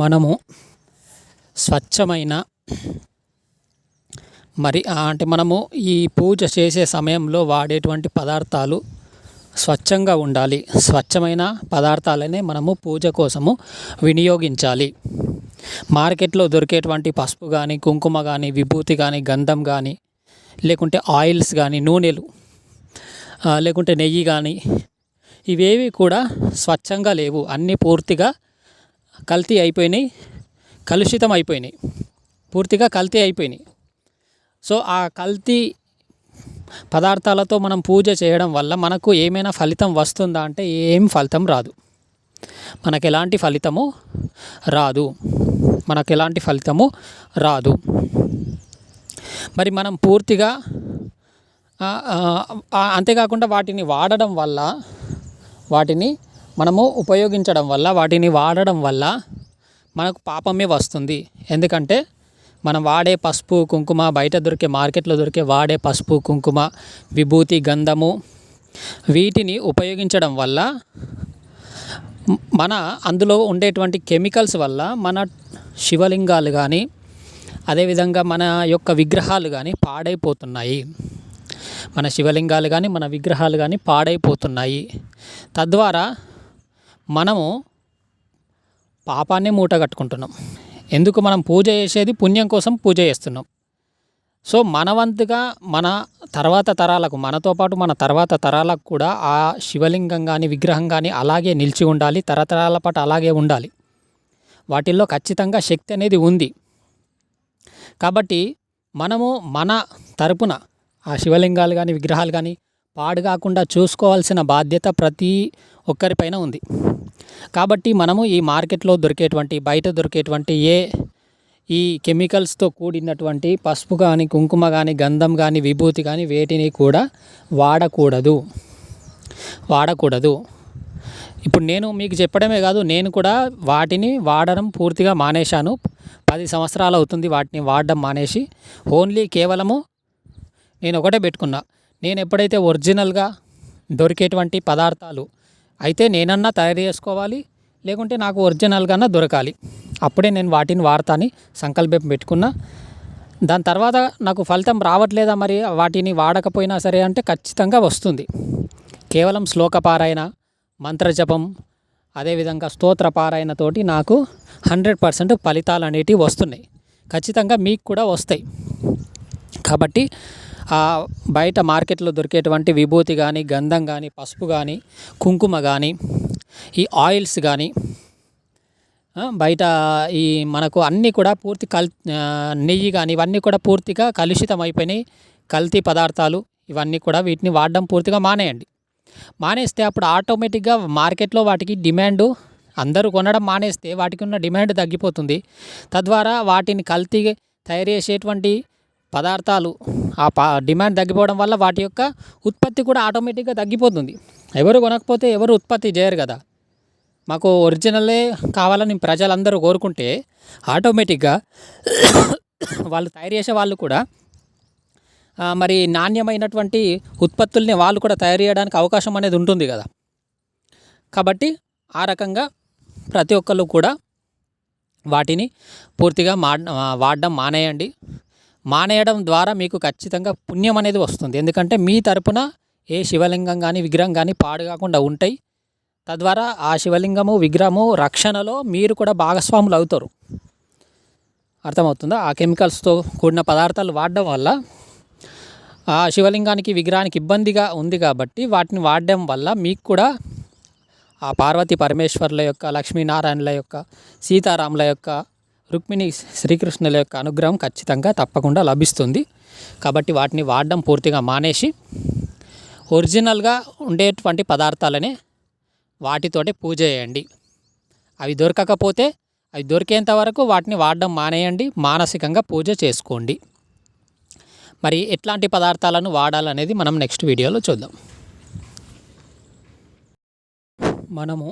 మనము స్వచ్ఛమైన మరి అంటే మనము ఈ పూజ చేసే సమయంలో వాడేటువంటి పదార్థాలు స్వచ్ఛంగా ఉండాలి. స్వచ్ఛమైన పదార్థాలనే మనము పూజ కోసము వినియోగించాలి. మార్కెట్లో దొరికేటువంటి పసుపు కానీ కుంకుమ కానీ విభూతి కానీ గంధం కానీ లేకుంటే ఆయిల్స్ కానీ నూనెలు లేకుంటే నెయ్యి కానీ ఇవేవి కూడా స్వచ్ఛంగా లేవు. అన్నీ పూర్తిగా కల్తీ అయిపోయినాయి కలుషితం అయిపోయినాయి. పూర్తిగా కల్తీ అయిపోయినాయి. సో ఆ కల్తీ పదార్థాలతో మనం పూజ చేయడం వల్ల మనకు ఏమైనా ఫలితం వస్తుందా అంటే ఏం ఫలితం రాదు. మనకు ఎలాంటి ఫలితము రాదు. మనకు ఎలాంటి ఫలితము రాదు. మరి మనం పూర్తిగా అంతేకాకుండా వాటిని వాడడం వల్ల వాటిని మనము ఉపయోగించడం వల్ల వాటిని వాడడం వల్ల మనకు పాపమే వస్తుంది. ఎందుకంటే మనం వాడే పసుపు కుంకుమ బయట దొరికే మార్కెట్లో దొరికే వాడే పసుపు కుంకుమ విభూతి గంధము వీటిని ఉపయోగించడం వల్ల మన అందులో ఉండేటువంటి కెమికల్స్ వల్ల మన శివలింగాలు కానీ అదేవిధంగా మన యొక్క విగ్రహాలు కానీ పాడైపోతున్నాయి. మన శివలింగాలు కానీ మన విగ్రహాలు కానీ పాడైపోతున్నాయి. తద్వారా మనము పాపాన్ని మూట కట్టుకుంటున్నాం. ఎందుకు మనం పూజ చేసేది పుణ్యం కోసం పూజ చేస్తున్నాం. సో మనవంతుగా మన తర్వాత తరాలకు మనతో పాటు మన తర్వాత తరాలకు కూడా ఆ శివలింగం కానీ విగ్రహం కానీ అలాగే నిలిచి ఉండాలి తరతరాల పాటు అలాగే ఉండాలి. వాటిల్లో ఖచ్చితంగా శక్తి అనేది ఉంది. కాబట్టి మనము మన తరపున ఆ శివలింగాలు కానీ విగ్రహాలు కానీ పాడు కాకుండా చూసుకోవాల్సిన బాధ్యత ప్రతి ఒక్కరిపైన ఉంది. కాబట్టి మనము ఈ మార్కెట్లో దొరికేటువంటి బయట దొరికేటువంటి ఏ ఈ కెమికల్స్తో కూడినటువంటి పసుపు కానీ కుంకుమ కానీ గంధం కానీ విభూతి కానీ వేటిని కూడా వాడకూడదు. వాడకూడదు. ఇప్పుడు నేను మీకు చెప్పడమే కాదు నేను కూడా వాటిని వాడడం పూర్తిగా మానేశాను. పది సంవత్సరాలు అవుతుంది వాటిని వాడడం మానేసి. ఓన్లీ కేవలము నేను ఒకటే పెట్టుకున్నా. నేను ఎప్పుడైతే ఒరిజినల్గా దొరికేటువంటి పదార్థాలు అయితే నేనన్నా తయారు చేసుకోవాలి లేకుంటే నాకు ఒరిజినల్గానే దొరకాలి. అప్పుడే నేను వాటిని వాడతాని సంకల్పం పెట్టుకున్నా. దాని తర్వాత నాకు ఫలితం రావట్లేదా మరి? వాటిని వాడకపోయినా సరే అంటే ఖచ్చితంగా వస్తుంది. కేవలం శ్లోకపారాయణ మంత్రజపం అదేవిధంగా స్తోత్ర పారాయణతోటి నాకు హండ్రెడ్ పర్సెంట్ ఫలితాలు అనేటివి వస్తున్నాయి. ఖచ్చితంగా మీకు కూడా వస్తాయి. కాబట్టి బయట మార్కెట్లో దొరికేటువంటి విభూతి కానీ గంధం కానీ పసుపు కానీ కుంకుమ కానీ ఈ ఆయిల్స్ కానీ బయట ఈ మనకు అన్నీ కూడా పూర్తి కల్ నెయ్యి కానీ ఇవన్నీ కూడా పూర్తిగా కలుషితం అయిపోయినాయి కల్తీ పదార్థాలు ఇవన్నీ కూడా వీటిని వాడడం పూర్తిగా మానేయండి. మానేస్తే అప్పుడు ఆటోమేటిక్గా మార్కెట్లో వాటికి డిమాండ్ అందరూ కొనడం మానేస్తే వాటికి ఉన్న డిమాండ్ తగ్గిపోతుంది. తద్వారా వాటిని కల్తీ తయారు చేసేటువంటి పదార్థాలు ఆ పా డిమాండ్ తగ్గిపోవడం వల్ల వాటి యొక్క ఉత్పత్తి కూడా ఆటోమేటిక్గా తగ్గిపోతుంది. ఎవరు కొనకపోతే ఎవరు ఉత్పత్తి చేయరు కదా. మాకు ఒరిజినలే కావాలని ప్రజలందరూ కోరుకుంటే ఆటోమేటిక్గా వాళ్ళు తయారు చేసే వాళ్ళు కూడా మరి నాణ్యమైనటువంటి ఉత్పత్తుల్ని వాళ్ళు కూడా తయారు చేయడానికి అవకాశం అనేది ఉంటుంది కదా. కాబట్టి ఆ రకంగా ప్రతి ఒక్కళ్ళు కూడా వాటిని పూర్తిగా మా వాడడం మానేయండి. మానేయడం ద్వారా మీకు ఖచ్చితంగా పుణ్యం అనేది వస్తుంది. ఎందుకంటే మీ తరపున ఏ శివలింగం కానీ విగ్రహం కానీ పాడు కాకుండా ఉంటాయి. తద్వారా ఆ శివలింగము విగ్రహము రక్షణలో మీరు కూడా భాగస్వాములు అవుతారు. అర్థమవుతుందా? ఆ కెమికల్స్తో కూడిన పదార్థాలు వాడడం వల్ల ఆ శివలింగానికి విగ్రహానికి ఇబ్బందిగా ఉంది కాబట్టి వాటిని వాడడం వల్ల మీకు కూడా ఆ పార్వతీ పరమేశ్వర్ల యొక్క లక్ష్మీనారాయణల యొక్క సీతారాముల యొక్క రుక్మిణి శ్రీకృష్ణుల యొక్క అనుగ్రహం ఖచ్చితంగా తప్పకుండా లభిస్తుంది. కాబట్టి వాటిని వాడడం పూర్తిగా మానేసి ఒరిజినల్గా ఉండేటువంటి పదార్థాలనే వాటితోటే పూజ చేయండి. అవి దొరకకపోతే అవి దొరికేంత వరకు వాటిని వాడడం మానేయండి మానసికంగా పూజ చేసుకోండి. మరి ఎట్లాంటి పదార్థాలను వాడాలనేది మనం నెక్స్ట్ వీడియోలో చూద్దాం. మనము